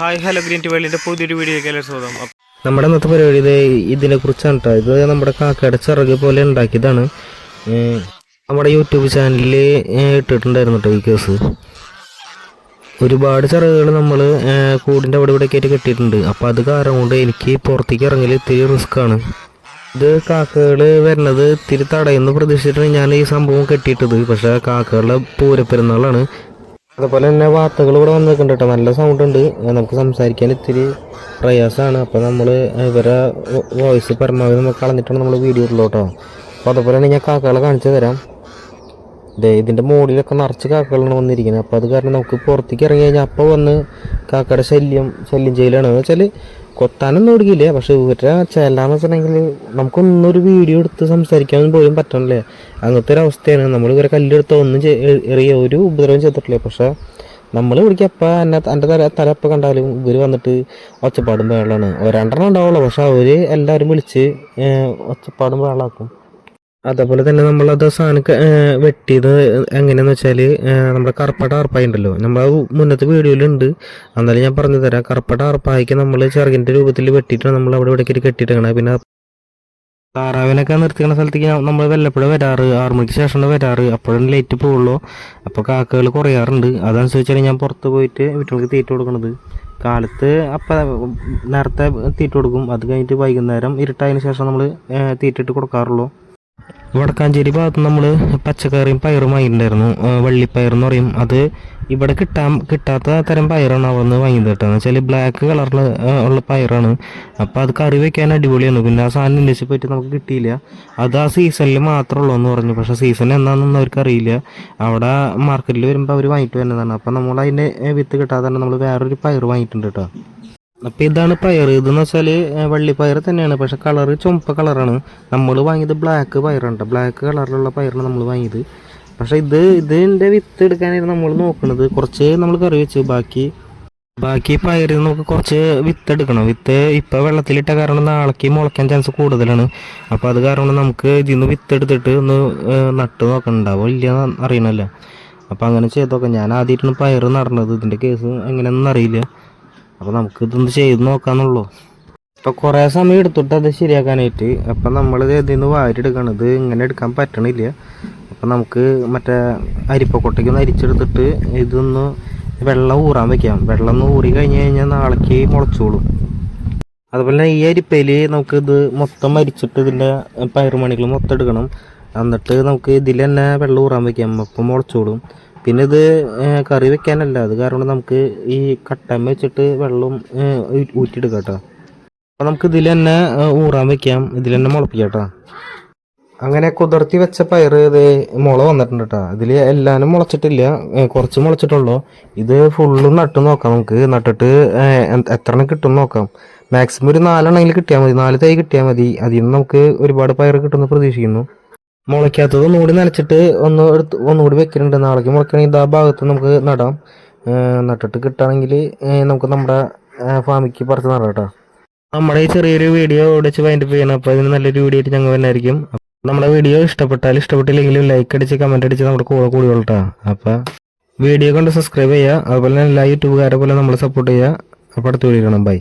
Hi hello green T വേൾഡിന്റെ പുതിയൊരു വീഡിയോയിലേക്ക് എല്ലാവരും സ്വാഗതം. നമ്മുടെ ഇന്നത്തെ പരിപാടി ഇത് ഇതിനെ കുറിച്ചാണ് കേട്ടോ ഇത് നമ്മുടെ കാക്കയുടെ ചിറക് പോലെ ഉണ്ടാക്കിയതാണ്. നമ്മുടെ യൂട്യൂബ് ചാനലിൽ ഇട്ടിട്ടുണ്ടായിരുന്നു കേട്ടോ കേസ്. ഒരുപാട് ചിറകുകൾ നമ്മൾ കൂടിന്റെ അവിടെ ഇവിടെ ആയിട്ട് കെട്ടിയിട്ടുണ്ട്. അപ്പോൾ അത് കാരണം കൊണ്ട് എനിക്ക് പുറത്തേക്ക് ഇറങ്ങൽ ഇത്തിരി റിസ്ക് ആണ്. ഇത് കാക്കകൾ വരുന്നത് ഇത്തിരി തടയുന്ന പ്രതീക്ഷിച്ചിട്ടാണ് ഞാൻ ഈ സംഭവം കെട്ടിയിട്ടത്. പക്ഷേ കാക്കകളുടെ പൂരപ്പെരുന്നാളാണ്. അതുപോലെ തന്നെ വാർത്തകൾ ഇവിടെ വന്നിട്ടുണ്ട് കേട്ടോ. നല്ല സൗണ്ട് ഉണ്ട്. നമുക്ക് സംസാരിക്കാൻ ഇത്തിരി പ്രയാസമാണ് അപ്പോൾ നമ്മൾ ഇവരെ വോയിസ് പരമാവധി നമ്മൾ കളഞ്ഞിട്ടാണ് നമ്മൾ വീഡിയോ ഉള്ളൂ കേട്ടോ. അപ്പോൾ അതുപോലെ തന്നെ ഞാൻ കാക്കകളെ കാണിച്ചു തരാം. ഇതേ ഇതിന്റെ മുകളിലൊക്കെ നിറച്ച് കാക്കകളാണ് വന്നിരിക്കുന്നത്. അപ്പോൾ അത് കാരണം നമുക്ക് പുറത്തേക്ക് ഇറങ്ങി കഴിഞ്ഞാൽ അപ്പോൾ വന്ന് കാക്കയുടെ ശല്യം ശല്യം ചെയ്യലാണ്. എന്ന് വെച്ചാൽ കൊത്താനൊന്നും ഓടിക്കില്ല പക്ഷെ ഇവരുടെ ചെല്ലാന്ന് വെച്ചിട്ടുണ്ടെങ്കിൽ നമുക്കൊന്നൊരു വീഡിയോ എടുത്ത് സംസാരിക്കാൻ പോലും പറ്റണല്ലേ. അങ്ങനത്തെ ഒരു അവസ്ഥയാണ്. നമ്മൾ ഇവരെ കല്ലെടുത്ത് ഒന്നും എറിയ ഒരു ഉപദ്രവം ചെയ്തിട്ടില്ല. പക്ഷെ നമ്മൾ ഇവിടേക്ക് എപ്പോൾ എന്നെ എന്റെ തല തല എപ്പോൾ കണ്ടാലും ഇവർ വന്നിട്ട് ഒച്ചപ്പാടും ബഹളമാണ് രണ്ടെണ്ണം ഉണ്ടാവുള്ളൂ. പക്ഷെ അവർ എല്ലാവരും വിളിച്ച് ഒച്ചപ്പാടും ബഹളാക്കും. അതേപോലെ തന്നെ നമ്മളത് സാധനം ക- ഏഹ് വെട്ടിയത് എങ്ങനെയാന്ന് വെച്ചാൽ നമ്മുടെ കറുപ്പട്ട അർപ്പായി ഉണ്ടല്ലോ നമ്മൾ മുന്നത്തെ വീഡിയോയിലുണ്ട്. എന്നാലും ഞാൻ പറഞ്ഞു തരാം കറുപ്പട്ട അർപ്പായിക്ക് നമ്മൾ ചെറുകിന്റെ രൂപത്തിൽ വെട്ടിയിട്ടാണ് നമ്മൾ അവിടെ ഇവിടെ കെട്ടിയിട്ടാണ് പിന്നെ താറാവിനൊക്കെ നിർത്തിക്കുന്ന സ്ഥലത്തേക്ക് നമ്മൾ വല്ലപ്പോഴും വരാറ് ആറു മണിക്ക് ശേഷമാണ് വരാറ്. അപ്പോഴും ലൈറ്റ് പോവുള്ളൂ. അപ്പോൾ കാക്കകൾ കുറയാറുണ്ട്. അതനുസരിച്ചാണ് ഞാൻ പുറത്ത് പോയിട്ട് വീട്ടുകൾക്ക് തീറ്റ കൊടുക്കുന്നത് കാലത്ത് അപ്പം നേരത്തെ തീറ്റ കൊടുക്കും. അത് കഴിഞ്ഞിട്ട് വൈകുന്നേരം ഇരുട്ടായതിനു ശേഷം നമ്മൾ തീറ്റിട്ട് കൊടുക്കാറുള്ളൂ. വടക്കാഞ്ചേരി ഭാഗത്ത് നമ്മൾ പച്ചക്കറിയും പയറും വാങ്ങിയിട്ടുണ്ടായിരുന്നു. വള്ളിപ്പയർ എന്ന് പറയും. അത് ഇവിടെ കിട്ടാൻ കിട്ടാത്ത തരം പയറാണ് അവിടെ നിന്ന് വാങ്ങി തട്ടാന്ന് വെച്ചാൽ ബ്ലാക്ക് കളറിൽ ഉള്ള പയറാണ്. അപ്പോൾ അത് കറി വെക്കാൻ അടിപൊളിയാണ്. പിന്നെ ആ സാധനം ഇൻഡസ്ട്രി പോയിട്ട് നമുക്ക് കിട്ടിയില്ല. അത് ആ സീസണിൽ മാത്രമേ എന്ന് പറഞ്ഞു. പക്ഷേ സീസൺ എന്നാണെന്നൊന്നും അവർക്ക് അറിയില്ല. അവിടെ മാർക്കറ്റിൽ വരുമ്പോൾ അവർ വാങ്ങിയിട്ട് വരുന്നതാണ് അപ്പോൾ നമ്മൾ അതിന്റെ വിത്ത് കിട്ടാതെ തന്നെ നമ്മൾ വേറൊരു പയർ വാങ്ങിയിട്ടുണ്ട് കേട്ടോ. അപ്പോൾ ഇതാണ് പയർ. ഇതെന്ന് വെച്ചാൽ വള്ളിപ്പയർ തന്നെയാണ്. പക്ഷെ കളർ ചുമപ്പ് കളറാണ് നമ്മൾ വാങ്ങിയത് ബ്ലാക്ക് പയറുണ്ട് ബ്ലാക്ക് കളറിലുള്ള പയറാണ് നമ്മൾ വാങ്ങിയത്. പക്ഷെ ഇത് ഇതിന്റെ വിത്ത് എടുക്കാനായിരുന്നു നമ്മൾ നോക്കുന്നത് കുറച്ച് നമ്മൾ കറി വെച്ചു. ബാക്കി ബാക്കി പയറിൽ നമുക്ക് കുറച്ച് വിത്ത് എടുക്കണം. വിത്ത് ഇപ്പോൾ വെള്ളത്തിലിട്ട കാരണം നാളേക്ക് മുളയ്ക്കാൻ ചാൻസ് കൂടുതലാണ്. അപ്പോൾ അത് കാരണം നമുക്ക് ഇതിൽ നിന്ന് വിത്ത് എടുത്തിട്ട് ഒന്ന് നട്ട് നോക്കണ്ടാവോ ഇല്ല അറിയണല്ലോ. അപ്പോൾ അങ്ങനെ ചെയ്ത് നോക്കാം. ഞാൻ ആദ്യമായിട്ടാണ് പയർ നടണത് ഇതിന്റെ കേസ് എങ്ങനെയാണെന്ന് അറിയില്ല. അപ്പോൾ നമുക്ക് ഇതൊന്ന് ചെയ്ത് നോക്കാന്നുള്ളൂ. ഇപ്പോൾ കുറേ സമയം എടുത്തിട്ട് അത് ശരിയാക്കാനായിട്ട് അപ്പം നമ്മൾ ഇതിൽ നിന്ന് വാരിയെടുക്കണം. ഇത് ഇങ്ങനെ എടുക്കാൻ പറ്റണില്ല. അപ്പം നമുക്ക് മറ്റേ അരിപ്പക്കൊട്ടയ്ക്ക് ഒന്ന് അരിച്ചെടുത്തിട്ട് ഇതൊന്ന് വെള്ളം ഊറാൻ വെക്കാം. വെള്ളം ഒന്ന് ഊറി കഴിഞ്ഞ് കഴിഞ്ഞാൽ നാളേക്ക് മുളച്ചോളും. അതുപോലെ തന്നെ ഈ അരിപ്പയിൽ നമുക്ക് ഇത് മൊത്തം അരിച്ചിട്ട് ഇതിന്റെ പയറുമണികൾ മൊത്തം എടുക്കണം. എന്നിട്ട് നമുക്ക് ഇതിൽ തന്നെ വെള്ളം ഊറാൻ വെക്കാം. അപ്പം മുളച്ചോളും. പിന്നെ ഇത് കറി വെക്കാനല്ല. അത് കാരണം നമുക്ക് ഈ കട്ടൻ വെച്ചിട്ട് വെള്ളം ഊറ്റിയെടുക്കാം കേട്ടോ അപ്പം നമുക്ക് ഇതിൽ തന്നെ ഊറാൻ വെക്കാം. ഇതിൽ തന്നെ മുളപ്പിക്കാം കേട്ടോ അങ്ങനെ കുതിർത്തി വെച്ച പയർ ഇത് മുള വന്നിട്ടുണ്ട് കേട്ടോ ഇതിൽ എല്ലാവരും മുളച്ചിട്ടില്ല കുറച്ച് മുളച്ചിട്ടുള്ളൂ. ഇത് ഫുള്ളും നട്ട് നോക്കാം നമുക്ക്. നട്ടിട്ട് എത്ര കിട്ടും നോക്കാം. മാക്സിമം ഒരു നാലെണ്ണെങ്കിൽ കിട്ടിയാൽ മതി. നാല് തൈ കിട്ടിയാൽ മതി. അതിൽ നിന്ന് നമുക്ക് ഒരുപാട് പയർ കിട്ടുമെന്ന് പ്രതീക്ഷിക്കുന്നു. മുളയ്ക്കാത്തത് ഒന്നുകൂടി നനച്ചിട്ട് ഒന്ന് എടുത്ത് ഒന്നുകൂടി വെക്കുന്നുണ്ട് നാളേക്ക് മുളയ്ക്കണമെങ്കിൽ ആ ഭാഗത്ത് നമുക്ക് നടാം. നട്ടിട്ട് കിട്ടുകയാണെങ്കിൽ നമുക്ക് നമ്മുടെ ഫാമിക്ക് പറിച്ച് നടാം കേട്ടോ. നമ്മുടെ ഈ ചെറിയൊരു വീഡിയോ ഓടിച്ച് വൈൻഡപ്പ് ചെയ്യണം. അപ്പോൾ ഇതിന് നല്ലൊരു വീഡിയോ ആയിട്ട് ഞങ്ങൾ തന്നെ ആയിരിക്കും നമ്മുടെ വീഡിയോ ഇഷ്ടപ്പെട്ടാൽ ഇഷ്ടപ്പെട്ടില്ലെങ്കിലും ലൈക്ക് അടിച്ച് കമന്റ് അടിച്ച് നമ്മുടെ കൂടെ കൂടിയോളൂ കേട്ടോ. അപ്പോൾ വീഡിയോ കൊണ്ട് സബ്സ്ക്രൈബ് ചെയ്യുക. അതുപോലെ തന്നെ എല്ലാ യൂട്യൂബുകാരെ പോലെ നമ്മൾ സപ്പോർട്ട് ചെയ്യുക. അപ്പോൾ അടുത്ത വീഡിയോ കാണാം. ബൈ